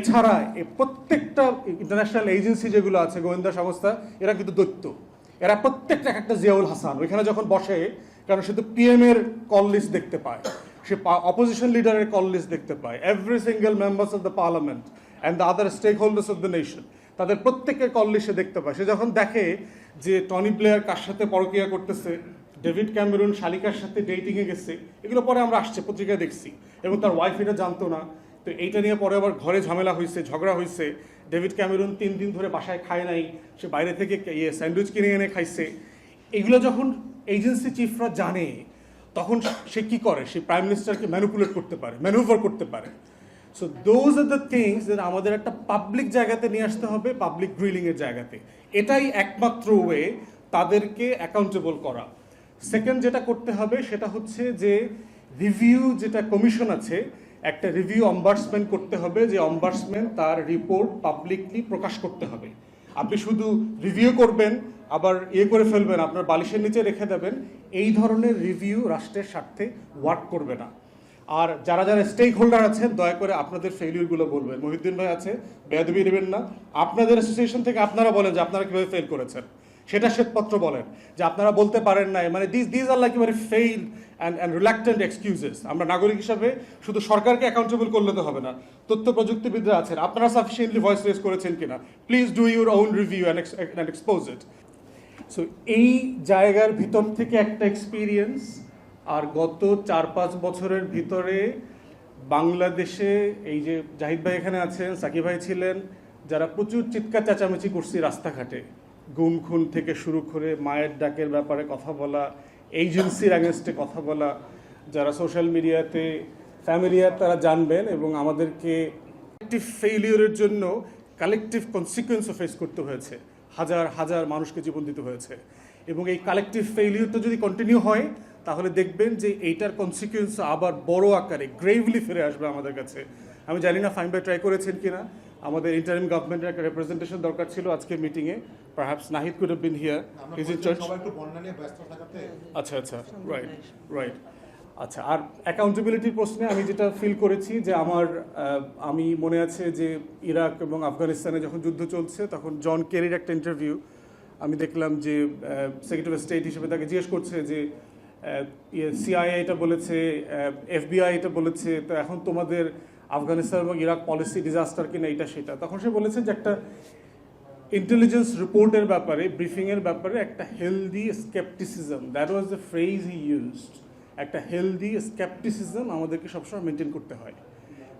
এছাড়া এই প্রত্যেকটা ইন্টারন্যাশনাল এজেন্সি যেগুলো আছে, গোয়েন্দা সংস্থা, এরা কিন্তু দৈত্য। এরা প্রত্যেকটা এক একটা জিয়াউল হাসান, ওইখানে যখন বসে, কারণ সে তো পিএম এর কল লিস্ট দেখতে পায়। সে অপোজিশন লিডারের কল লিস্ট দেখতে পায়। Every single members of the parliament and the other stakeholders of the nation তাদের প্রত্যেকের কল লিস্ট দেখতে পায়। সে যখন দেখে যে টনি প্লেয়ার কার সাথে পরকিয়া করতেছে, ডেভিড ক্যামেরুন শালিকার সাথে ডেটিংয়ে গেছে, এগুলো পরে আমরা আসছে, পত্রিকায় দেখছি। এবং তার ওয়াইফ এটা জানতো না। তো এইটা নিয়ে পরে আবার ঘরে ঝামেলা হয়েছে ঝগড়া হয়েছে ডেভিড ক্যামেরুন তিন দিন ধরে বাসায় খায় নাই, সে বাইরে থেকে ইয়ে স্যান্ডউইচ কিনে এনে খাইছে। এগুলো যখন এজেন্সি চিফরা জানে, তখন সে কি করে? সে প্রাইম মিনিস্টারকে ম্যানুপুলেট করতে পারে ম্যানুভার করতে পারে। So those are the things যেটা আমাদের একটা পাবলিক জায়গাতে নিয়ে আসতে হবে পাবলিক গ্রিলিংয়ের জায়গাতে। এটাই একমাত্র ওয়ে তাদেরকে অ্যাকাউন্টেবল করা। সেকেন্ড যেটা করতে হবে, সেটা হচ্ছে যে রিভিউ যেটা কমিশন আছে একটা রিভিউ অম্বার্সমেন্ট করতে হবে যে অম্বার্সমেন্ট তার রিপোর্ট পাবলিকলি প্রকাশ করতে হবে। আপনি শুধু রিভিউ করবেন, আবার ইয়ে করে ফেলবেন, আপনার বালিশের নিচে রেখে দেবেন, এই ধরনের রিভিউ রাষ্ট্রের স্বার্থে ওয়ার্ক করবে না। আর যারা যারা স্টেক হোল্ডার আছেন, দয়া করে আপনাদের ফেলিউরগুলো বলবেন। মহিউদ্দিন ভাই আছে, বেয়াদবি নেবেন না। আপনাদের অ্যাসোসিয়েশন থেকে আপনারা বলেন যে আপনারা কীভাবে ফেল করেছেন। সেটা শ্বেতপত্র বলেন, যে আপনারা বলতে পারেন না মানে this this are like very fail and and reluctant excuses আমরা নাগরিক হিসাবে শুধু সরকারকে অ্যাকাউন্টেবল করলে তো হবে না তথ্য প্রযুক্তিবিদরা আছেন। আপনারা সাফিসিয়েন্টলি ভয়েস রেজ করেছেন কিনা? Please do your own review and expose it so এই জায়গার ভিতর থেকে একটা এক্সপিরিয়েন্স আর গত চার, পাঁচ বছরের ভিতরে বাংলাদেশে এই যে জাহিদ ভাই এখানে আছেন, সাকিব ভাই ছিলেন, যারা প্রচুর চিৎকার, চেঁচামেচি করছি রাস্তাঘাটে। গুম খুন থেকে শুরু করে মায়ের ডাকের ব্যাপারে কথা বলা এজেন্সির অ্যাগেনস্টে কথা বলা, যারা সোশ্যাল মিডিয়াতে ফ্যামিলিয়ার তারা জানবেন এবং আমাদেরকে কালেকটিভ ফেইলিওরের জন্য কালেকটিভ কনসিকুয়েন্সও ফেস করতে হয়েছে। হাজার হাজার মানুষকে জীবন দিতে হয়েছে। এবং এই কালেকটিভ ফেইলিওরটা যদি কন্টিনিউ হয়, তাহলে দেখবেন যে এইটার কনসিকুয়েন্স আবার বড় আকারে গ্রেভলি ফিরে আসবে আমাদের কাছে। আমি জানি না ফাইন বাই ট্রাই করেছেন কিনা। আমাদের ইন্টারিম গভর্নমেন্টের একটা রেপ্রেজেন্টেশন দরকার ছিল আজকে মিটিংয়ে perhaps Nahid could have been here is in church সবাই একটু বন্যা নিয়ে ব্যস্ত থাকাতে। আচ্ছা আচ্ছা রাইট রাইট আচ্ছা আর অ্যাকাউন্টেবিলিটির প্রশ্নে আমি যেটা ফিল করেছি যে আমার আমি মনে আছে যে ইরাক এবং আফগানিস্তানে যখন যুদ্ধ চলছে তখন জন কেরির একটা ইন্টারভিউ আমি দেখলাম যে সেক্রেটারি অফ স্টেট হিসেবে তাকে জিজ্ঞেস করছে যে সিআইএ এটা বলেছে এফবিআই এটা বলেছে। তো এখন তোমাদের আফগানিস্তান এবং ইরাক পলিসি ডিজাস্টার কিনা এটা সেটা। তখন সে বলেছে যে একটা ইন্টেলিজেন্স রিপোর্টের ব্যাপারে ব্রিফিংয়ের ব্যাপারে একটা healthy scepticism that was the phrase he used একটা হেলদি স্কেপটিসিজম আমাদেরকে সবসময় মেনটেন করতে হয়।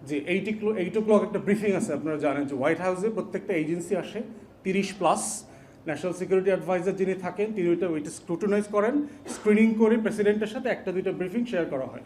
যে এইট এইট ও ক্লক একটা ব্রিফিং আছে, আপনারা জানেন যে হোয়াইট হাউসে প্রত্যেকটা এজেন্সি আসে, তিরিশ প্লাস ন্যাশনাল সিকিউরিটি অ্যাডভাইজার যিনি থাকেন, তিনি ওইটা ওইটা স্ক্রুটিনাইজ করেন স্ক্রিনিং করে প্রেসিডেন্টের সাথে একটা, দুইটা ব্রিফিং শেয়ার করা হয়।